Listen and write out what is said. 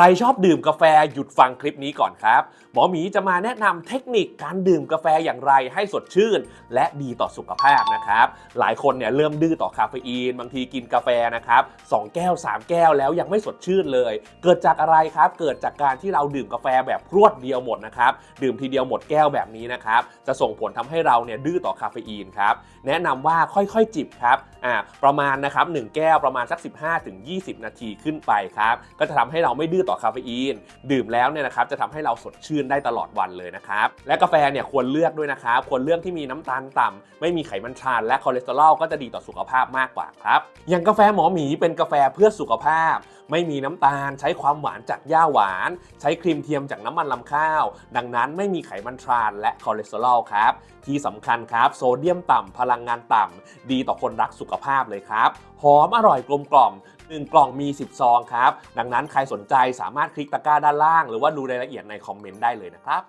รชอบดื่มกาแฟหยุดฟังคลิปนี้ก่อนครับ หมอหมีจะมาแนะนำเทคนิคการดื่มกาแฟอย่างไรให้สดชื่น และดีต่อสุขภาพนะครับ หลายคนเนี่ยเริ่มดื้อต่อคาเฟอีน บางทีกินกาแฟนะครับสองแก้ว 3 แก้วแล้วยังไม่สดชื่นเลย เกิดจากอะไรครับ เกิดจากการที่เราดื่มกาแฟแบบรวดเดียวหมดนะครับ ดื่มทีเดียวหมดแก้วแบบนี้นะครับ จะส่งผลทำให้เราเนี่ยดื้อต่อคาเฟอีนครับ แนะนำว่าค่อยๆจิบครับ อ่า ประมาณนะครับหนึ่งแก้วประมาณสัก 15-20 นาทีขึ้นไปครับ ก็จะทำให้เราไม่ดื้อต่อคาเฟอีน ดื่มแล้วเนี่ยนะครับจะทำให้เราสดชื่นได้ตลอดวันเลยนะครับและกาแฟเนี่ยควรเลือกด้วยนะครับควรเลือกที่มีน้ำตาลต่ำไม่มีไขมันทรานและคอเลสเตอรอลก็จะดีต่อสุขภาพมากกว่าครับอย่างกาแฟหมอหมีเป็นกาแฟเพื่อสุขภาพ ไม่มีน้ำตาล ใช้ความหวานจากหญ้าหวาน ใช้ครีมเทียมจากน้ำมันลำข้าว ดังนั้นไม่มีไขมันทรานและคอเลสเตอรอลครับ ที่สำคัญครับ โซเดียมต่ำพลังงานต่ำดีต่อคนรักสุขภาพเลยครับหอมอร่อยกลมกล่อม1กล่องมี 10 ซองครับ ดังนั้นใครสนใจสามารถคลิกตะกร้าด้านล่าง หรือว่าดูรายละเอียดในคอมเมนต์ได้เลยนะครับ